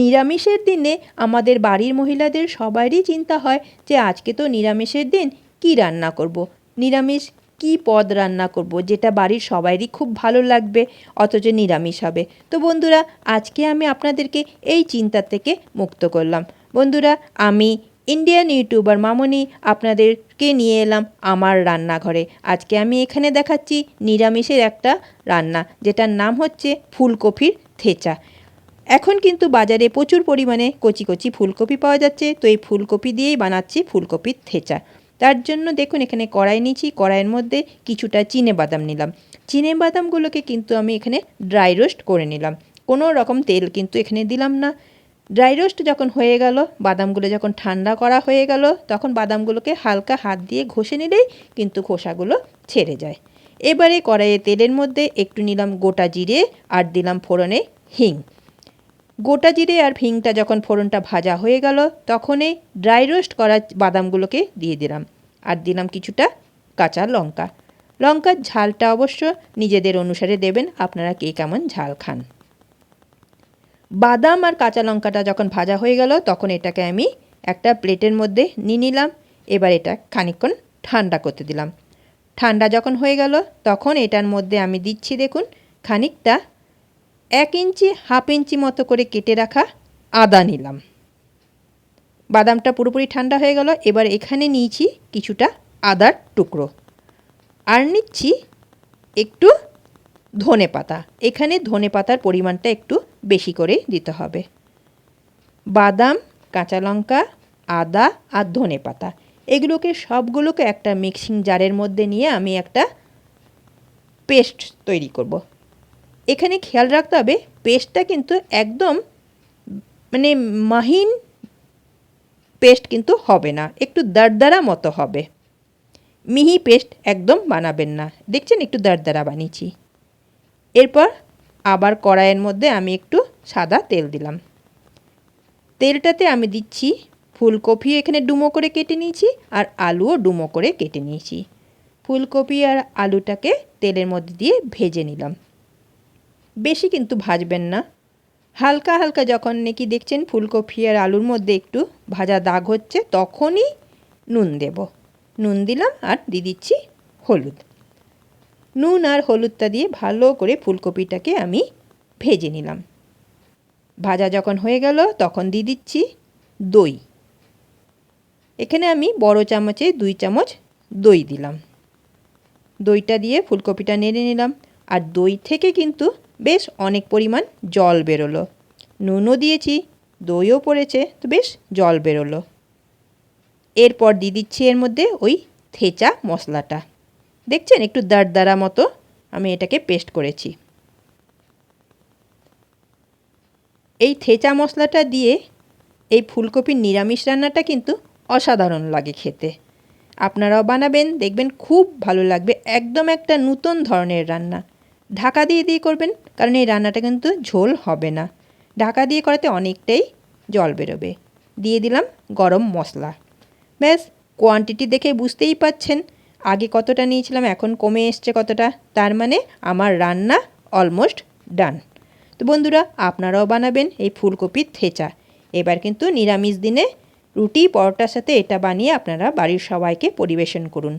নিরামিষের দিনে আমাদের বাড়ির মহিলাদের সবারই চিন্তা হয় যে আজকে তো নিরামিষের দিন, কি রান্না করব। নিরামিষ কি পদ রান্না করব? যেটা বাড়ির সবারই খুব ভালো লাগবে, অথচ নিরামিষ হবে। তো বন্ধুরা, আজকে আমি আপনাদেরকে এই চিন্তা থেকে মুক্ত করলাম। বন্ধুরা, আমি ইন্ডিয়ান ইউটিউবার মামনি আপনাদেরকে নিয়ে এলাম আমার রান্নাঘরে। আজকে আমি এখানে দেখাচ্ছি নিরামিষের একটা রান্না, যেটার নাম হচ্ছে ফুলকপির থেচা। এখন কিন্তু বাজারে প্রচুর পরিমাণে কচি কচি ফুলকপি পাওয়া যাচ্ছে। তো এই ফুলকপি দিয়েই বানাচ্ছি ফুলকপির থেচা। তার জন্য দেখুন এখানে কড়াই নিয়েছি। কড়াইয়ের মধ্যে কিছুটা চিনে বাদাম নিলাম। চিনে বাদামগুলোকে কিন্তু আমি এখানে ড্রাই রোস্ট করে নিলাম। কোনো রকম তেল কিন্তু এখানে দিলাম না। ড্রাই রোস্ট যখন হয়ে গেল, বাদামগুলো যখন ঠান্ডা করা হয়ে গেল, তখন বাদামগুলোকে হালকা হাত দিয়ে ঘষে নিলেই কিন্তু খোসাগুলো ছেড়ে যায়। এবারে কড়াইয়ে তেলের মধ্যে একটু নিলাম গোটা জিরে আর দিলাম ফোড়নে হিং। গোটা জিরে আর হিংটা যখন ফোড়নটা ভাজা হয়ে গেল, তখনই ড্রাই রোস্ট করা বাদামগুলোকে দিয়ে দিলাম। আর দিলাম কিছুটা কাঁচা লঙ্কা। লঙ্কার ঝালটা অবশ্য নিজেদের অনুসারে দেবেন, আপনারা কে কেমন ঝাল খান। বাদাম আর কাঁচা লঙ্কাটা যখন ভাজা হয়ে গেল, তখন এটাকে আমি একটা প্লেটের মধ্যে নিয়ে নিলাম। এবার এটা খানিকক্ষণ ঠান্ডা করতে দিলাম। ঠান্ডা যখন হয়ে গেল, তখন এটার মধ্যে আমি দিচ্ছি, দেখুন, খানিকটা এক ইঞ্চি, হাফ ইঞ্চি মতো করে কেটে রাখা আদা নিলাম। বাদামটা পুরোপুরি ঠান্ডা হয়ে গেল, এবার এখানে নিয়েছি কিছুটা আদার টুকরো। আর নিচ্ছি একটু ধনে পাতা। এখানে ধনে পাতার পরিমাণটা একটু বেশি করে দিতে হবে। বাদাম, কাঁচা লঙ্কা, আদা আর ধনে পাতা। এগুলোকে সবগুলোকে একটা মিক্সিং জারের মধ্যে নিয়ে আমি একটা পেস্ট তৈরি করব। এখানে খেয়াল রাখতে হবে পেস্টটা কিন্তু একদম মানে মাহিন পেস্ট কিন্তু হবে না, একটু দারদারা মতো হবে। মিহি পেস্ট একদম বানাবেন না। দেখছেন একটু দারদারা বানিয়েছি। এরপর আবার কড়াইয়ের মধ্যে আমি একটু সাদা তেল দিলাম। তেলটাতে আমি দিচ্ছি ফুলকপি, এখানে ডুমো করে কেটে নিয়েছি আর আলুও ডুমো করে কেটে নিয়েছি। ফুলকপি আর আলুটাকে তেলের মধ্যে দিয়ে ভেজে নিলাম। বেশি কিন্তু ভাজবেন না। হালকা হালকা যখন নাকি দেখছেন ফুলকপি আর আলুর মধ্যে একটু ভাজা দাগ হচ্ছে, তখনই নুন দেব। নুন দিলাম আর দিয়ে দিচ্ছি হলুদ। নুন আর হলুদটা দিয়ে ভালো করে ফুলকপিটাকে আমি ভেজে নিলাম। ভাজা যখন হয়ে গেল, তখন দিয়ে দিচ্ছি দই। এখানে আমি বড় চামচে দুই চামচ দই দিলাম। দইটা দিয়ে ফুলকপিটা নেড়ে নিলাম। আর দই থেকে কিন্তু বেশ অনেক পরিমাণ জল বেরোলো। নুনও দিয়েছি, দইও পড়েছে, তো বেশ জল বেরোলো। এরপর দিয়ে দিচ্ছি এর মধ্যে ওই থেচা মশলাটা। দেখছেন? একটু দাঁড় মতো আমি এটাকে পেস্ট করেছি। এই থেচা মশলাটা দিয়ে এই ফুলকপির নিরামিষ রান্নাটা কিন্তু অসাধারণ লাগে খেতে। আপনারাও বানাবেন, দেখবেন খুব ভালো লাগবে। একদম একটা নতুন ধরনের রান্না। ঢাকা দিয়ে দিয়ে করবেন, কারণ এই রান্নাটা কিন্তু ঝোল হবে না। ঢাকা দিয়ে করাতে অনেকটাই জল বেরোবে। দিয়ে দিলাম গরম মশলা। ব্যাস কোয়ান্টিটি দেখে বুঝতেই পাচ্ছেন, আগে কতটা নিয়েছিলাম, এখন কমে এসছে কতটা, তার মানে আমার রান্না অলমোস্ট ডান তো বন্ধুরা, আপনারাও বানাবেন এই ফুলকপির থেচা। এবার কিন্তু নিরামিষ দিনে রুটি, পরোটার সাথে এটা বানিয়ে আপনারা বাড়ির সবাইকে পরিবেশন করুন।